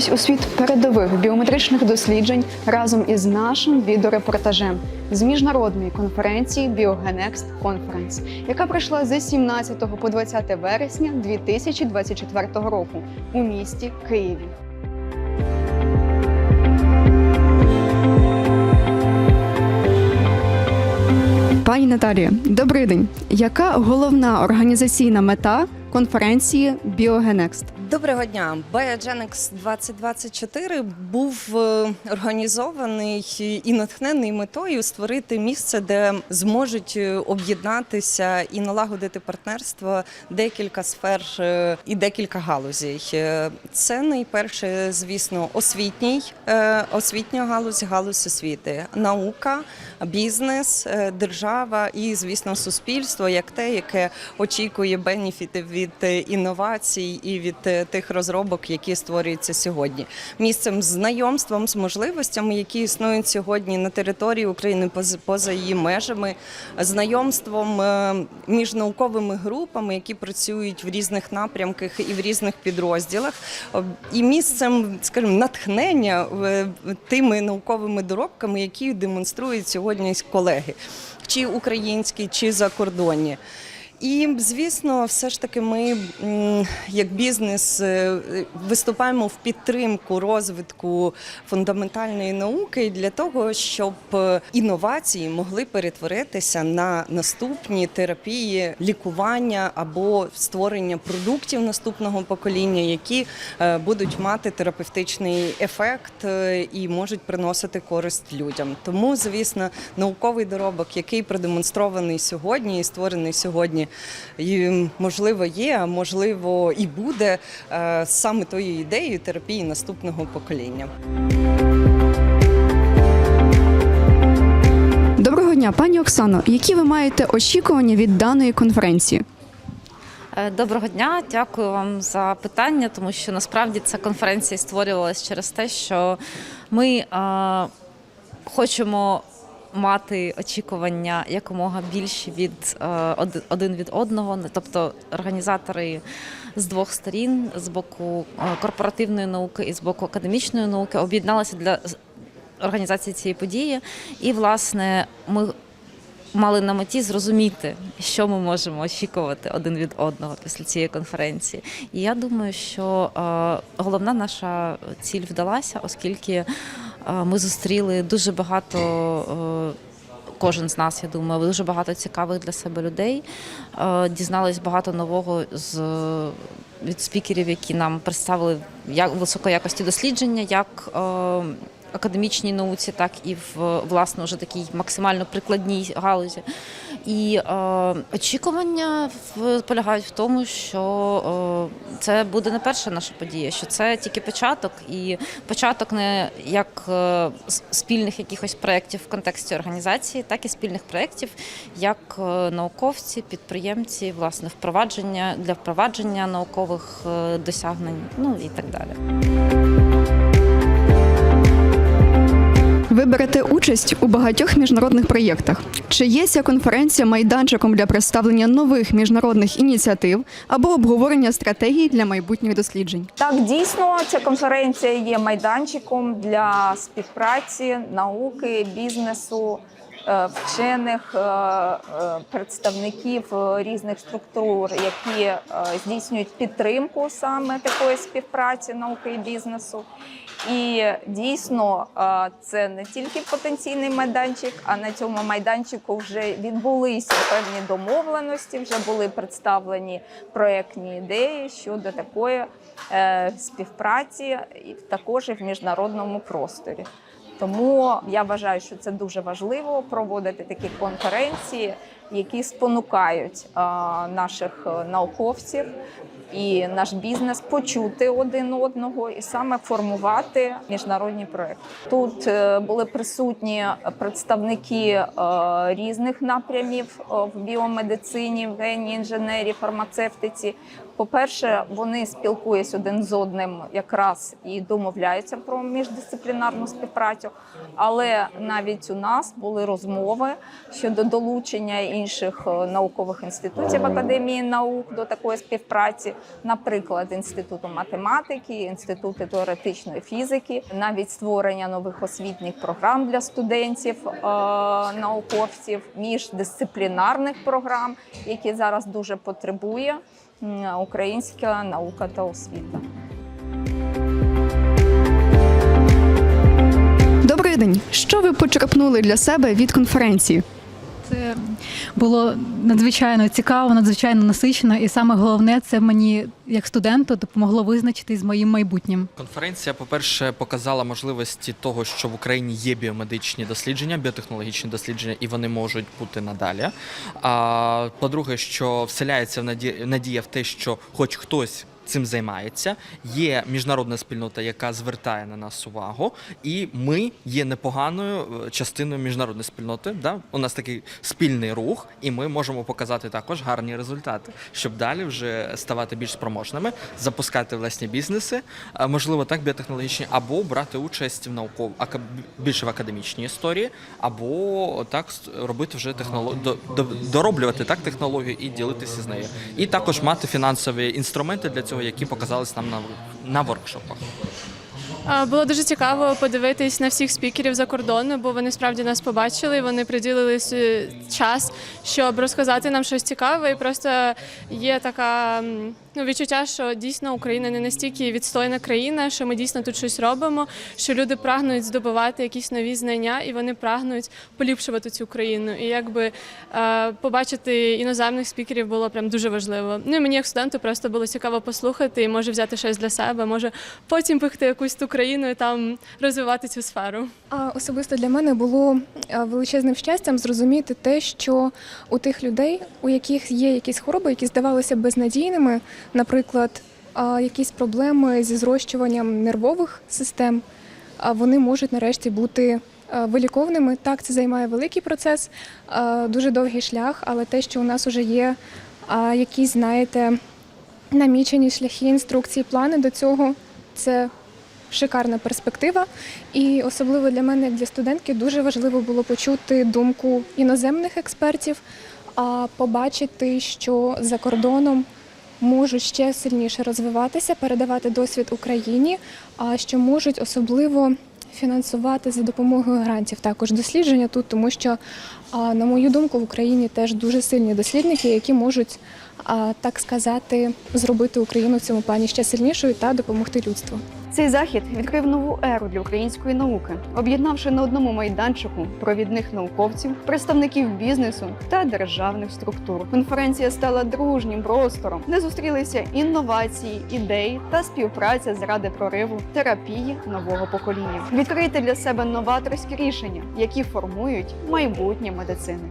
зануритись у світ передових біометричних досліджень разом із нашим відеорепортажем з міжнародної конференції BioGenExt Conference, яка пройшла з 17 по 20 вересня 2024 року у місті Києві. Пані Наталія, добрий день. Яка головна організаційна мета конференції BioGenExt? Доброго дня. Biogenix 2024 був е, організований і натхнений метою створити місце, де зможуть е, об'єднатися і налагодити партнерство декілька сфер е, і декілька галузей. Це найперше, звісно, освітній освітня галузь, галузь освіти, наука, бізнес, держава і, звісно, суспільство як те, яке очікує бенефіти від інновацій і від тих розробок, які створюються сьогодні. Місцем знайомством з можливостями, які існують сьогодні на території України поза, її межами, знайомством е, між науковими групами, які працюють в різних напрямках і в різних підрозділах, і місцем, скажімо, натхнення тими науковими доробками, які демонструють сьогодні колеги, чи українські, чи закордонні. І звісно, все ж таки, ми як бізнес е, виступаємо в підтримку розвитку фундаментальної науки для того, щоб е, інновації могли перетворитися на наступні терапії, лікування або створення продуктів наступного покоління, які е, будуть мати терапевтичний ефект і можуть приносити користь людям. Тому, звісно, науковий доробок, який продемонстрований сьогодні і створений сьогодні, і, можливо, є, а можливо, і буде е, саме тою ідеєю терапії наступного покоління. Доброго дня, пані Оксано. Які ви маєте очікування від даної конференції? Е, Доброго дня, дякую вам за питання, тому що насправді ця конференція створювалася через те, що ми е, хочемо мати очікування якомога більші від е, один від одного, тобто організатори з двох сторін, з боку е, корпоративної науки і з боку академічної науки, об'єдналися для організації цієї події. І, власне, ми мали на меті зрозуміти, що ми можемо очікувати один від одного після цієї конференції. І я думаю, що е, головна наша ціль вдалася, оскільки ми зустріли дуже багато. Е, Кожен з нас, я думаю, дуже багато цікавих для себе людей. Е, Дізнались багато нового з від спікерів, які нам представили як високої якості дослідження, як е, академічній науці, так і в власне вже такій максимально прикладній галузі. І е, очікування полягають в тому, що е, це буде не перша наша подія, що це тільки початок, і початок не як е, спільних якихось проєктів в контексті організації, так і спільних проєктів, як е, науковці, підприємці, власне, впровадження для впровадження наукових е, досягнень, ну і так далі. Ви берете участь у багатьох міжнародних проєктах. Чи є ця конференція майданчиком для представлення нових міжнародних ініціатив або обговорення стратегій для майбутніх досліджень? Так, дійсно, ця конференція є майданчиком для співпраці науки, бізнесу, вчених, е, е, представників е, різних структур, які е, здійснюють підтримку саме такої співпраці науки і бізнесу. І дійсно, е, це не тільки потенційний майданчик, а на цьому майданчику вже відбулися певні домовленості, вже були представлені проектні ідеї щодо такої е, співпраці, також і в міжнародному просторі. Тому я вважаю, що це дуже важливо проводити такі конференції, які спонукають наших е, науковців і наш бізнес почути один одного і саме формувати міжнародні проекти. Тут е, були присутні представники е, різних напрямів в біомедицині, в генній інженерії, фармацевтиці. По-перше, вони спілкуються один з одним якраз і домовляються про міждисциплінарну співпрацю. Але навіть у нас були розмови щодо долучення інших е, наукових інститутів Академії наук до такої співпраці, наприклад, інституту математики, інституту теоретичної фізики, навіть створення нових освітніх програм для студентів, е, науковців, міждисциплінарних програм, які зараз дуже потребує українська наука та освіта. Добрий день. Що ви почерпнули для себе від конференції? Це було надзвичайно цікаво, надзвичайно насичено, і саме головне, це мені як студенту допомогло визначитись з моїм майбутнім. Конференція, по-перше, показала можливості того, що в Україні є біомедичні дослідження, біотехнологічні дослідження, і вони можуть бути надалі. А по-друге, що вселяється надія в те, що хоч хтось. Цим займається, є міжнародна спільнота, яка звертає на нас увагу, і ми є непоганою е, частиною міжнародної спільноти. Да? У нас такий спільний рух, і ми можемо показати також гарні результати, щоб далі вже ставати більш спроможними, запускати власні бізнеси, можливо, так біотехнологічні, або брати участь в науков ака- більше в академічній історії, або так робити вже технолог... до- до- дороблювати так технологію і ділитися з нею. І також мати фінансові інструменти для цього, які показались нам на, на воркшопах. Було дуже цікаво подивитись на всіх спікерів за кордону, бо вони справді нас побачили. Вони приділили час, щоб розказати нам щось цікаве. І просто є така ну, відчуття, що дійсно Україна не настільки відстойна країна, що ми дійсно тут щось робимо, що люди прагнуть здобувати якісь нові знання, і вони прагнуть поліпшувати цю країну. І якби е, побачити іноземних спікерів було прям дуже важливо. Ну і мені як студенту просто було цікаво послухати і може взяти щось для себе, може потім пихти якусь ту країну і там розвивати цю сферу. А особисто для мене було е, величезним щастям зрозуміти те, що у тих людей, у яких є якісь хвороби, які здавалися безнадійними, наприклад, якісь проблеми зі зрощуванням нервових систем, вони можуть нарешті бути вилікованими. Так, це займає великий процес, дуже довгий шлях, але те, що у нас вже є якісь, знаєте, намічені шляхи, інструкції, плани до цього, це шикарна перспектива. І особливо для мене, як для студентки, дуже важливо було почути думку іноземних експертів, побачити, що за кордоном можуть ще сильніше розвиватися, передавати досвід Україні, а що можуть особливо фінансувати за допомогою грантів також дослідження тут, тому що, на мою думку, в Україні теж дуже сильні дослідники, які можуть, так сказати, зробити Україну в цьому плані ще сильнішою та допомогти людству. Цей захід відкрив нову еру для української науки, об'єднавши на одному майданчику провідних науковців, представників бізнесу та державних структур. Конференція стала дружнім простором, де зустрілися інновації, ідеї та співпраця заради прориву терапії нового покоління. Відкрити для себе новаторські рішення, які формують майбутнє медицини.